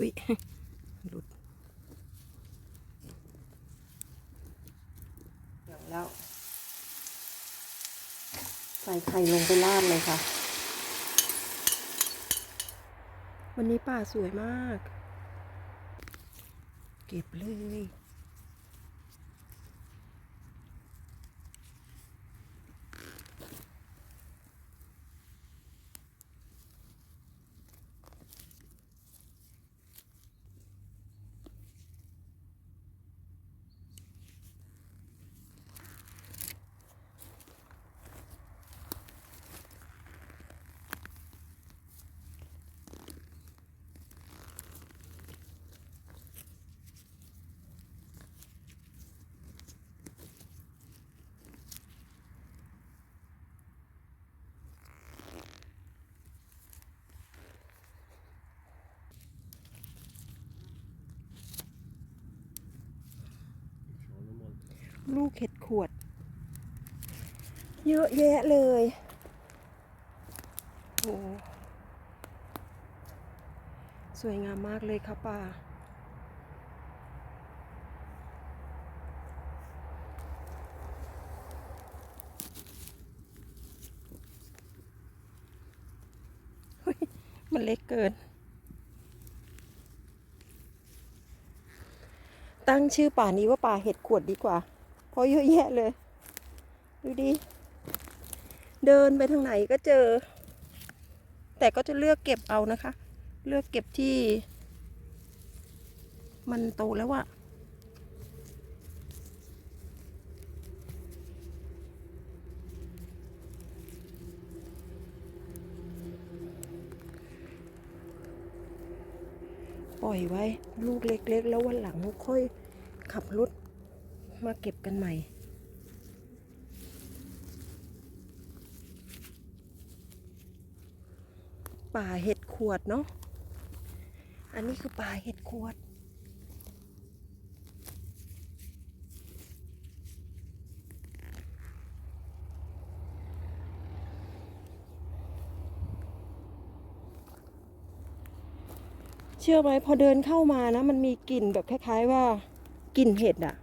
วิหลุดเดี๋ยวแล้ว ใส่ไข่ลงไปราดเลยค่ะ วันนี้ป่าสวยมาก เก็บเลย ลูกเห็ดขวด เยอะแยะเลยโอ้สวยงามมากเลยค่ะป่า มันเล็กเกิน ตั้งชื่อป่านี้ว่าป่าเห็ดขวดดีกว่า เพราะเยอะแยะเลย ดูดิ เดินไปทางไหนก็เจอ แต่ก็จะเลือกเก็บเอานะคะ เลือกเก็บที่ มันโตแล้วอะปล่อยไว้ลูกเล็กๆ แล้ววันหลังค่อยขับรถ มาเก็บกันใหม่ ป่าเห็ดขวดเนาะ อันนี้คือป่าเห็ดขวดเชื่อไหมพอเดินเข้ามานะ มันมีกลิ่นแบบคล้าย ๆ ว่ากลิ่นเห็ดอะ่ะ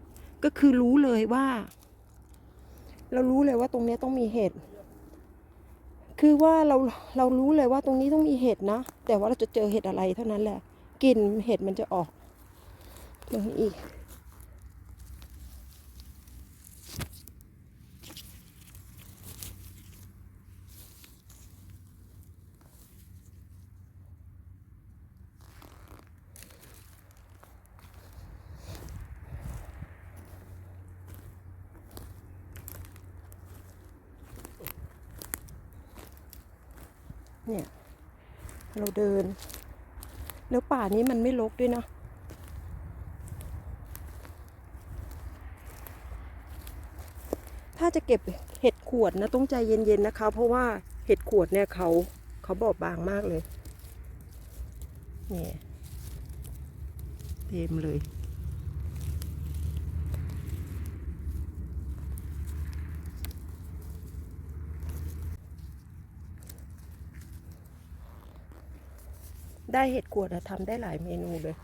ก็คือรู้เลยว่า เรารู้เลยว่าตรงนี้ต้องมีเห็ดคือว่าเราเรารู้เลยว่าตรงนี้ต้องมีเห็ดนะ แต่ว่าเราจะเจอเห็ดอะไรเท่านั้นแหละกลิ่นเห็ดมันจะออกตรงนี้อีก เนี่ย เราเดิน แล้วป่านี้มันไม่รกด้วยนะถ้าจะเก็บเห็ดขวดนะต้องใจเย็นๆนะคะ เพราะว่าเห็ดขวดเนี่ยเขาเขาบอบบางมากเลยเนี่ยเต็มเลย ได้เห็ดขวดทำได้หลายเมนูเลย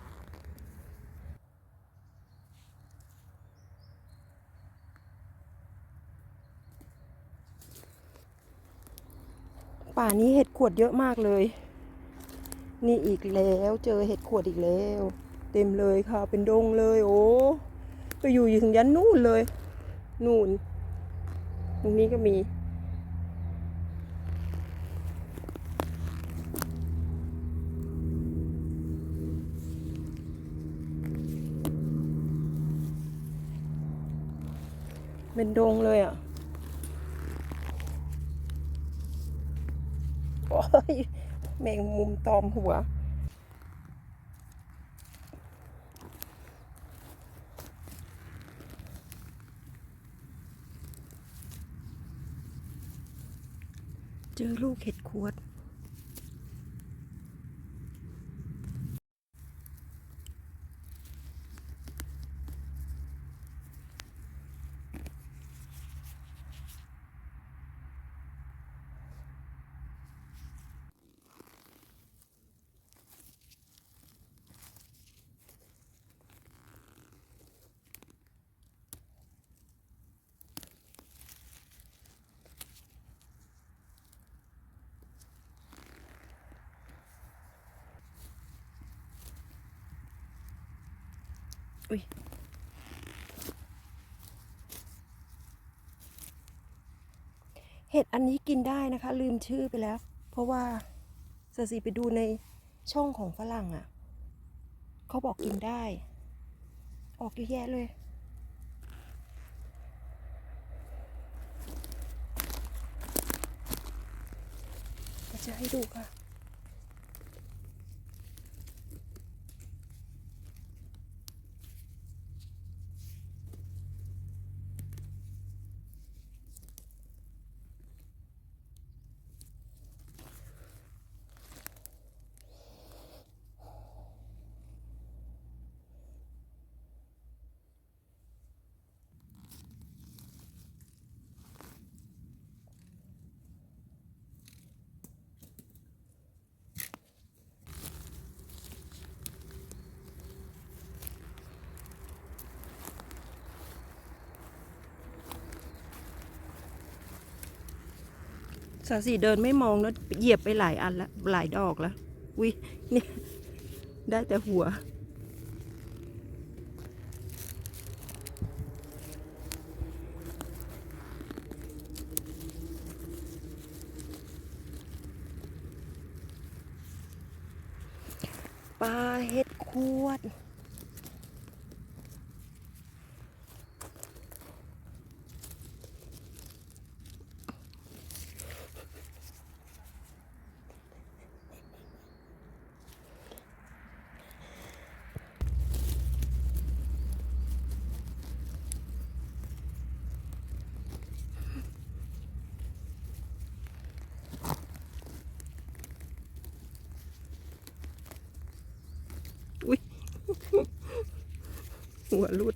ป่านี้เห็ดขวดเยอะมากเลย นี่อีกแล้วเจอเห็ดขวดอีกแล้ว เต็มเลยค่ะ เป็นดงเลย โอ้ไปอยู่ถึงยันนู่นเลย นู่น ตรงนี้ก็มี เป็นดงเลยอะ โอ้ยแมงมุมตอมหัว เจอลูกเห็ดขวด อุ้ยเห็ดอันนี้กินได้นะคะ ลืมชื่อไปแล้ว เพราะว่าสสีไปดูในช่องของฝรั่งอะ่ะ เขาบอกกินได้ ออกเยอะแยะเลย จะให้ดูค่ะ สาสีเดินไม่มองนะเหยียบไปหลายอันล้วหลายดอกล้ววิเนี่ยได้แต่หัว ปลาเห็ดขวด อุ้ย หัวรุด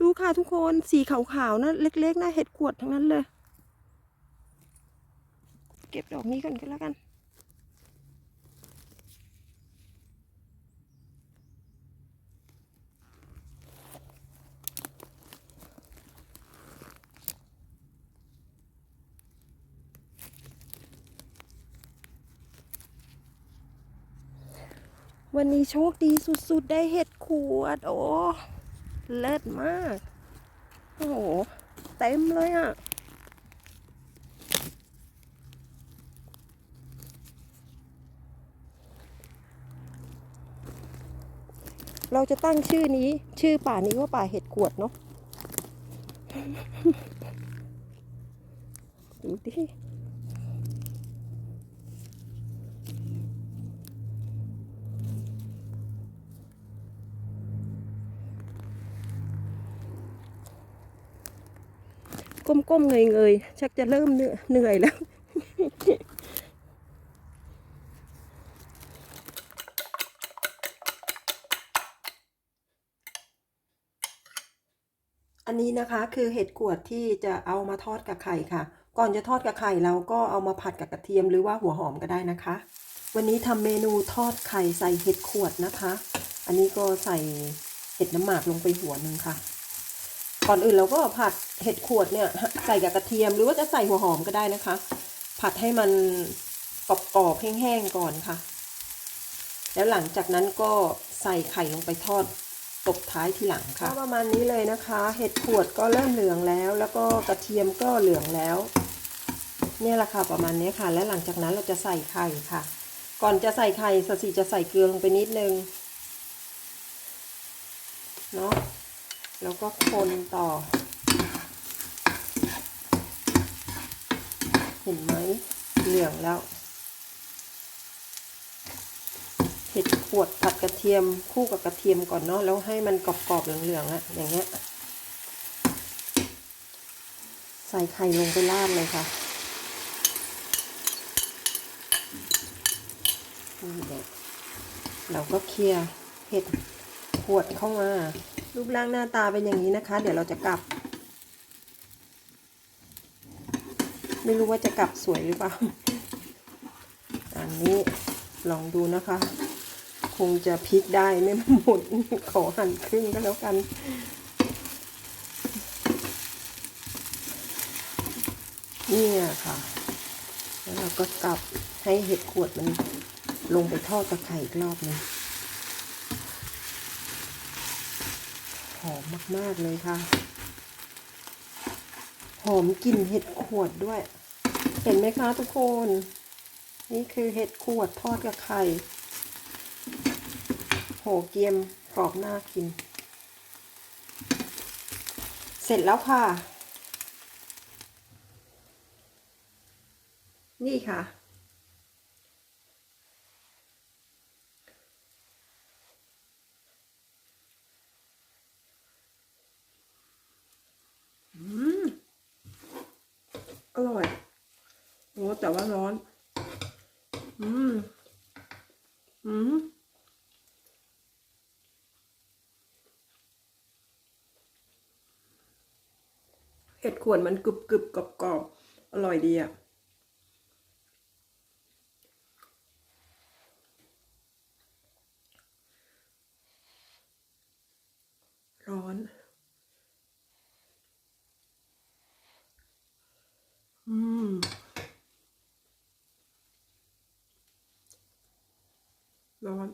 ดูค่ะทุกคนสีขาวๆนะเล็กๆนะเห็ดขวดทั้งนั้นเลย เก็บดอกนี้กันก็แล้วกัน วันนี้โชคดีสุดๆ ได้เห็ดขวด โอ้ เลิศมาก โอ้โห เต็มเลยอะ่ะ เราจะตั้งชื่อนี้ ชื่อป่านี้ว่าป่าเห็ดขวดเนาะดูดิ ก้มๆเงยๆชักจะเริ่มเหนื่อยเหนื่อยแล้วอันนี้นะคะคือเห็ดกวดที่จะเอามาทอดกับไข่ค่ะ ก่อนจะทอดกับไข่เราก็เอามาผัดกับกระเทียมหรือว่าหัวหอมก็ได้นะคะ วันนี้ทำเมนูทอดไข่ใส่เห็ดขวดนะคะ อันนี้ก็ใส่เห็ดน้ำหมากลงไปหัวหนึ่งค่ะ ก่อนอื่นเราก็ผัดเห็ดขวดเนี่ยใส่กับกระเทียมหรือว่าจะใส่หัวหอมก็ได้นะคะ ผัดให้มันกรอบๆแห้งๆก่อนค่ะ แล้วหลังจากนั้นก็ใส่ไข่ลงไปทอดตบท้ายทีหลังค่ะประมาณนี้เลยนะคะ เห็ดขวดก็เริ่มเหลืองแล้ว แล้วก็กระเทียมก็เหลืองแล้วเนี่ยแหละค่ะประมาณนี้ค่ะ และหลังจากนั้นเราจะใส่ไข่ค่ะ ก่อนจะใส่ไข่สสิจะใส่เกลือลงไปนิดนึงเนาะ แล้วก็คนต่อ เห็นไหมเหลืองแล้วเห็ดขวดผัดกระเทียมคู่กับกระเทียมก่อนเนาะแล้วให้มันกรอบๆเหลืองๆอะอย่างเงี้ย ใส่ไข่ลงไปราดเลยค่ะนี่แหละเราก็เคลียร์เห็ดขวดเข้ามา รูปร่างหน้าตาเป็นอย่างนี้นะคะ เดี๋ยวเราจะกลับ ไม่รู้ว่าจะกลับสวยหรือเปล่าอันนี้ลองดูนะคะ คงจะพลิกได้ไม่หมดขอหั่นครึ่งก็แล้วกันนี่ค่ะ แล้วเราก็กลับให้เห็ดขวดมันลงไปทอดตะไคร่อีกรอบนึง อมมาก ๆ เลยค่ะ หอมกลิ่นเห็ดขวดด้วย เห็นไหมคะทุกคน นี่คือเห็ดขวดทอดกับไข่ โหเกียมกรอบน่ากิน เสร็จแล้วค่ะ นี่ค่ะ อืม อร่อยโอ้แต่ว่าร้อน อืม อืม เห็ด ขวดมันกรึบกรึบกรอบกรอบอร่อยดีอะร้อน อืม ร้อน